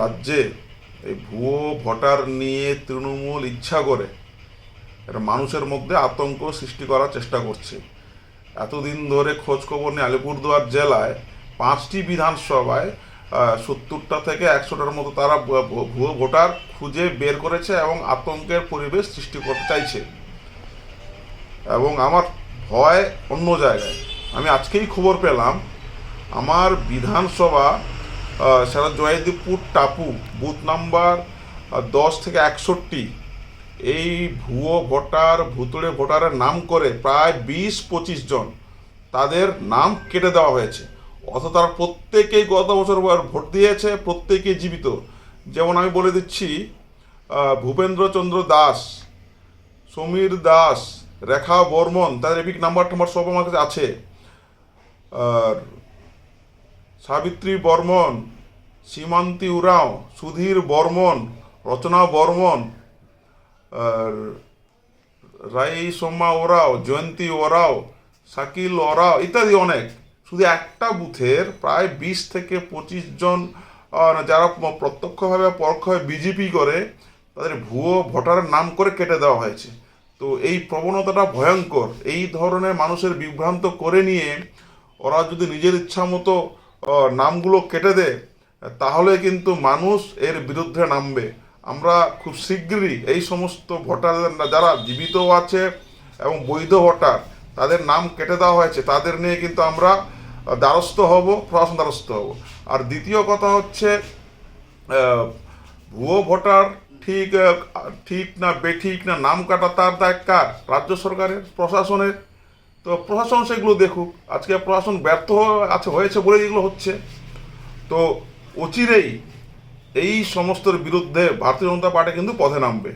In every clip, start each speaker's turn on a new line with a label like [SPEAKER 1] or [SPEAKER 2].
[SPEAKER 1] রাজ্যে এই ভুয়ো ভোটার নিয়ে তৃণমূল ইচ্ছা করে এটা মানুষের মধ্যে আতঙ্ক সৃষ্টি করার চেষ্টা করছে। এতদিন ধরে খোঁজখবর নিয়ে আলিপুরদুয়ার জেলায় পাঁচটি বিধানসভায় সত্তরটা থেকে একশোটার মতো তারা ভুয়ো ভোটার খুঁজে বের করেছে এবং আতঙ্কের পরিবেশ সৃষ্টি করতে চাইছে। এবং আমার ভয় অন্য জায়গায়। আমি আজকেই খবর পেলাম, আমার বিধানসভা সেটা জয়দীপপুর টাপু, বুথ নাম্বার দশ থেকে একষট্টি। এই ভুয়ো ভোটার, ভুতুড়ে ভোটারের নাম করে প্রায় বিশ, পঁচিশ জন। তাদের নাম কেটে দেওয়া হয়েছে। অথচ তারা প্রত্যেকেই গত বছর ভোট দিয়েছে, প্রত্যেকেই জীবিত। যেমন আমি বলে দিচ্ছি ভূপেন্দ্রচন্দ্র দাস, সমীর দাস, রেখা বর্মন, তাদের এপিক নাম্বার টাম্বার সব আমার কাছে আছে। আর সাবিত্রী বর্মন, সীমান্তি উরাও, সুধীর বর্মন, রচনা বর্মন রাই সোম্মা ওরাও, জয়ন্তী ওরাও, শাকিল ওরাও ইত্যাদি অনেক। শুধু একটা বুথের প্রায় বিশ থেকে পঁচিশ জন যারা প্রত্যক্ষভাবে পরোক্ষভাবে বিজেপি করে, তাদের ভুয়ো ভোটারের নাম করে কেটে দেওয়া হয়েছে। তো এই প্রবণতাটা ভয়ঙ্কর। এই ধরনের মানুষের বিভ্রান্ত করে নিয়ে ওরা যদি নিজের ইচ্ছা মতো নামগুলো কেটে দেয় তাহলে কিন্তু মানুষ এর বিরুদ্ধে নামবে। আমরা খুব শীঘ্রই এই সমস্ত ভোটারদের যারা জীবিত আছে এবং বৈধ ভোটার, তাদের নাম কেটে দেওয়া হয়েছে। তাদের নিয়ে কিন্তু আমরা দ্বারস্থ হব, প্রশাসন দ্বারস্থ হব। আর দ্বিতীয় কথা হচ্ছে ভুয়ো ভোটার ঠিক ঠিক না বেঠিক না নাম কাটা তার দায় কার? রাজ্য সরকারের, প্রশাসনের? তো প্রশাসন সেগুলো দেখুক। আজকে প্রশাসন ব্যর্থ আছে, হয়েছে বলে এগুলো হচ্ছে। তো অচিরেই এই সমস্তর বিরুদ্ধে ভারতীয় জনতা পার্টি কিন্তু পথে নামবে।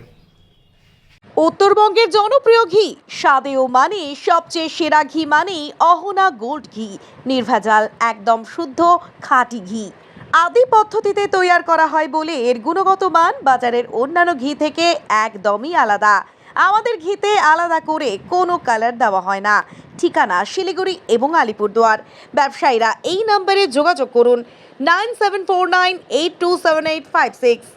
[SPEAKER 2] উত্তরবঙ্গের জনপ্রিয় ঘি, স্বাদে ও মানে সবচেয়ে সেরা ঘি মানেই অহনা গোল্ড ঘি। নির্ভেজাল, একদম শুদ্ধ, খাঁটি ঘি। আদি পদ্ধতিতে তৈয়ার করা হয় বলে এর গুণগত মান বাজারের অন্যান্য ঘি থেকে একদমই আলাদা। আমাদের ঘিতে আলাদা করে কোনো কালার দেওয়া হয় না। ঠিকানা শিলিগুড়ি এবং আলিপুরদুয়ার। ব্যবসায়ীরা এই নম্বরে যোগাযোগ করুন nine seven four nine eight two seven eight five six